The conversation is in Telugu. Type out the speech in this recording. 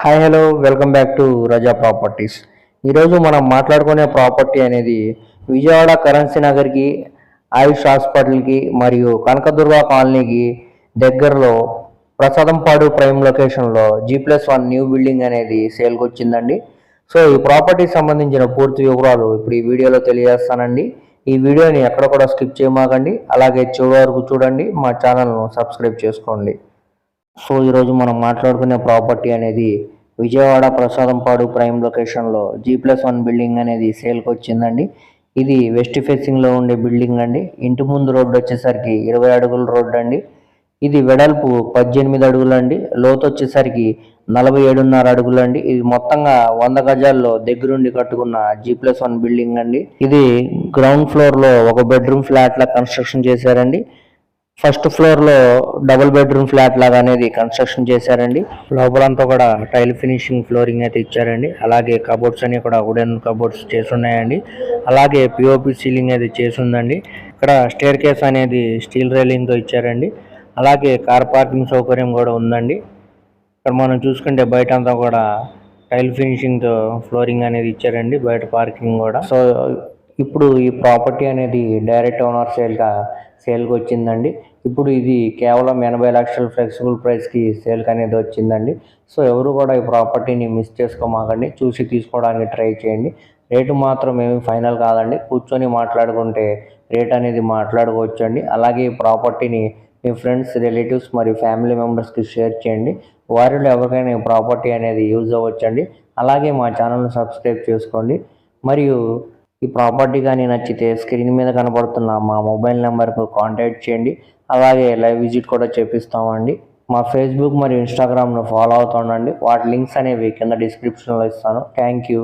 Hi hello welcome back to Raza properties ఈరోజు మనం మాట్లాడుకునే ప్రాపర్టీ అనేది విజయవాడ కరెన్సీ నగర్కి ఆయుష్ హాస్పిటల్కి మరియు కనకదుర్గ కాలనీకి దగ్గరలో ప్రసాదంపాడు ప్రైమ్ లొకేషన్లో G plus one new building అనేది సేల్కి వచ్చిందండి. సో ఈ ప్రాపర్టీకి సంబంధించిన పూర్తి వివరాలు ఇప్పుడు ఈ వీడియోలో తెలియజేస్తానండి. ఈ వీడియోని ఎక్కడ కూడా స్కిప్ చేయమాకండి. అలాగే చివరి వరకు చూడండి. మా ఛానల్ను సబ్స్క్రైబ్ చేసుకోండి. సో ఈరోజు మనం మాట్లాడుకునే ప్రాపర్టీ అనేది విజయవాడ ప్రసాదంపాడు ప్రైమ్ లొకేషన్లో జీ ప్లస్ వన్ బిల్డింగ్ అనేది సేల్కి వచ్చిందండి. ఇది వెస్ట్ ఫేసింగ్లో ఉండే బిల్డింగ్ అండి. ఇంటి ముందు రోడ్డు వచ్చేసరికి ఇరవై అడుగుల రోడ్డు అండి. ఇది వెడల్పు పద్దెనిమిది అడుగులు అండి లోతు వచ్చేసరికి నలభై ఏడున్నర అడుగులు అండి ఇది మొత్తంగా వంద గజాల్లో దగ్గరుండి కట్టుకున్న జీ ప్లస్ వన్ బిల్డింగ్ అండి. ఇది గ్రౌండ్ ఫ్లోర్లో ఒక బెడ్రూమ్ ఫ్లాట్ లా కన్స్ట్రక్షన్ చేశారండి. ఫస్ట్ ఫ్లోర్లో డబుల్ బెడ్రూమ్ ఫ్లాట్ లాగా అనేది కన్స్ట్రక్షన్ చేశారండి. లోపలంతా కూడా టైల్ ఫినిషింగ్ ఫ్లోరింగ్ అయితే ఇచ్చారండి. అలాగే కబోర్డ్స్ అన్ని కూడా వుడెన్ కబోర్డ్స్ చేసి ఉన్నాయండి అలాగే పిఓపి సీలింగ్ అయితే చేసి ఉందండి ఇక్కడ స్టేర్ కేస్ అనేది స్టీల్ రైలింగ్తో ఇచ్చారండి. అలాగే కార్ పార్కింగ్ సౌకర్యం కూడా ఉందండి. ఇక్కడ మనం చూసుకుంటే బయట అంతా కూడా టైల్ ఫినిషింగ్తో ఫ్లోరింగ్ అనేది ఇచ్చారండి. బయట పార్కింగ్ కూడా. సో ఇప్పుడు ఈ ప్రాపర్టీ అనేది డైరెక్ట్ ఓనర్ సేల్గా సేల్కి వచ్చిందండి ఇప్పుడు ఇది కేవలం ఎనభై లక్షల ఫ్లెక్సిబుల్ ప్రైస్కి సేల్కి అనేది వచ్చిందండి. సో ఎవరు కూడా ఈ ప్రాపర్టీని మిస్ చేసుకోమాకండి. చూసి తీసుకోవడానికి ట్రై చేయండి. రేటు మాత్రం ఏమి ఫైనల్ కాదండి. కూర్చొని మాట్లాడుకుంటే రేట్ అనేది మాట్లాడుకోవచ్చు అండి అలాగే ఈ ప్రాపర్టీని మీ ఫ్రెండ్స్ రిలేటివ్స్ మరియు ఫ్యామిలీ మెంబర్స్కి షేర్ చేయండి. వారిలో ఎవరికైనా ఈ ప్రాపర్టీ అనేది యూజ్ అవ్వచ్చండి. అలాగే మా ఛానల్ని సబ్స్క్రైబ్ చేసుకోండి. మరియు ఈ ప్రాపర్టీ కానీ నచ్చితే స్క్రీన్ మీద కనబడుతున్న మా మొబైల్ నెంబర్కు కాంటాక్ట్ చేయండి. అలాగే లైవ్ విజిట్ కూడా చేపిస్తామండి. మా ఫేస్బుక్ మరియు ఇన్స్టాగ్రామ్ను ఫాలో అవుతుండండి వాటి లింక్స్ అనేవి కింద డిస్క్రిప్షన్లో ఇస్తాను. Thank you